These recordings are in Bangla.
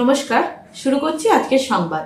নমস্কার, শুরু করছি আজকের সংবাদ।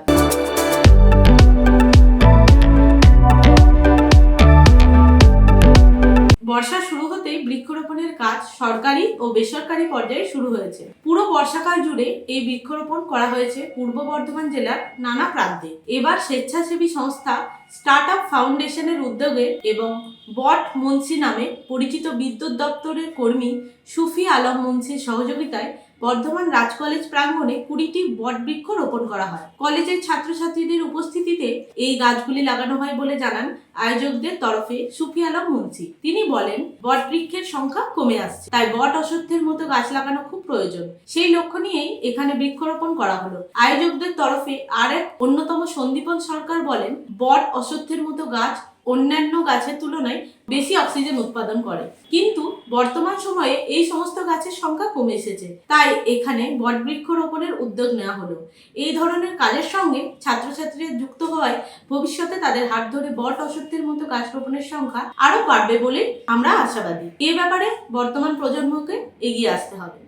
বর্ষা শুরু হতেই বৃক্ষরোপণের কাজ সরকারি ও বেসরকারি পর্যায়ে শুরু হয়েছে। পুরো বর্ষাকাল জুড়ে এই বৃক্ষরোপণ করা হয়েছে পূর্ব বর্ধমান জেলার নানা প্রান্তে। এবার স্বেচ্ছাসেবী সংস্থা স্টার্ট আপ ফাউন্ডেশনের উদ্যোগে এবং বট মুন্সি নামে পরিচিত বিদ্যুৎ দপ্তরের কর্মী সুফি আলম মুন্সির সহযোগিতায় বর্ধমান রাজ কলেজ প্রাঙ্গণে কুড়িটি বট বৃক্ষ রোপণ করা হয়। কলেজের ছাত্রছাত্রীদের উপস্থিতিতে এই গাছগুলি লাগানো হয় বলে জানান আয়োজকদের তরফে সুফি আলম মুন্সি। তিনি বলেন, বট বৃক্ষের সংখ্যা কমে আসছে, তাই বট অশ্বত্থের মতো গাছ লাগানো খুব প্রয়োজন। সেই লক্ষ্য নিয়েই এখানে বৃক্ষরোপণ করা হলো। আয়োজকদের তরফে আর এক অন্যতম সন্দীপন সরকার বলেন, বট অশ্বত্থের মতো গাছ অন্যান্য গাছের তুলনায় বেশি অক্সিজেন উৎপাদন করে। কিন্তু বর্তমান সময়ে এই সমস্ত গাছের সংখ্যা কমে এসেছে। তাই এখানে বটবৃক্ষ রোপণের উদ্যোগ নেওয়া হলো। এই ধরনের কাজের সঙ্গে ছাত্রছাত্রীরা যুক্ত হওয়ায় ভবিষ্যতে তাদের হাত ধরে বট অসত্যের মতো গাছ রোপণের সংখ্যা আরও বাড়বে বলে আমরা আশাবাদী। এ ব্যাপারে বর্তমান প্রজন্মকে এগিয়ে আসতে হবে।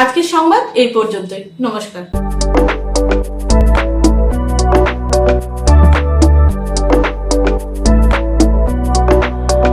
আজকের সংবাদ এই পর্যন্তই। নমস্কার।